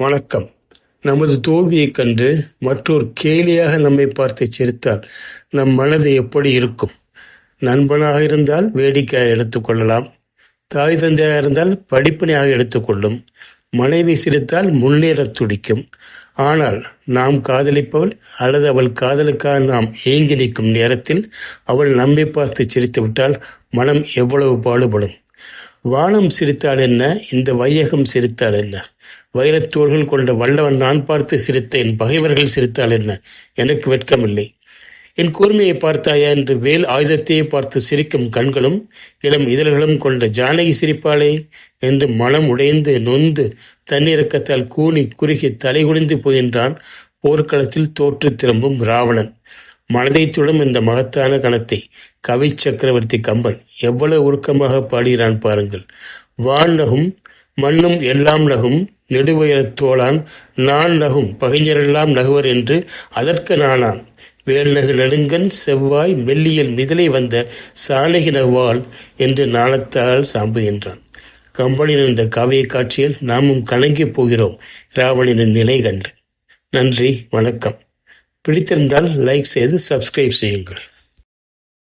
வணக்கம். நமது தோல்வியைக் கண்டு மற்றொரு கேலியாக நம்மை பார்த்து சிரித்தால் நம் மனது எப்படி இருக்கும்? நண்பனாக இருந்தால் வேடிக்கையாக எடுத்துக்கொள்ளலாம் தாய் தந்தையாக இருந்தால் படிப்பினையாக எடுத்துக்கொள்ளும் மனைவி சிரித்தால் முன்னேறத் துடிக்கும். ஆனால் நாம் காதலிப்பவள் அல்லது அவள் காதலுக்காக நாம் ஏங்கி நிற்கும் நேரத்தில் அவள் நம்மை பார்த்து சிரித்துவிட்டால் மனம் எவ்வளவு பாடுபடும்? வானம் சிரித்தால் என்ன? இந்த வையகம் சிரித்தால் என்ன? வைரத்தோள்கள் கொண்ட வல்லவன் நான் பார்த்து சிரித்த என் பகைவர்கள் சிரித்தால் என்ன? எனக்கு வெட்கமில்லை. என் கூர்மையை பார்த்தாயா என்று வேல் ஆயுதத்தையே பார்த்து சிரிக்கும் கண்களும் இளம் இதழ்களும் கொண்ட ஜானகி சிரிப்பாளே என்று மனம் உடைந்து நொந்து தன்னிறக்கத்தால் கூனி குறுகி தலைகுனிந்து போகின்றான். போர்க்களத்தில் தோற்று திரும்பும் ராவணன். மனதை துளும் இந்த மகத்தான கணத்தை கவி சக்கரவர்த்தி கம்பன் எவ்வளவு உருக்கமாக பாடுகிறான் பாருங்கள். வான் நகும் மண்ணும் எல்லாம் நகும் நெடுவயரத் தோளான் நான் நகும் பகைஞரெல்லாம் நகுவர் என்று அதற்கு நானான் வேல்நகு நெடுங்கன் செவ்வாய் மெல்லியல் மிதலை வந்த சாணகி நகுவாள் என்று நாணத்தால் சாம்புகின்றான் கம்பனின் இந்த காவிய காட்சியில் நாமும் கலங்கி போகிறோம் ராவணனின் நிலை கண்டு. நன்றி வணக்கம். பிடித்திருந்தால் லைக் செய்து சப்ஸ்கிரைப் செய்யுங்கள்.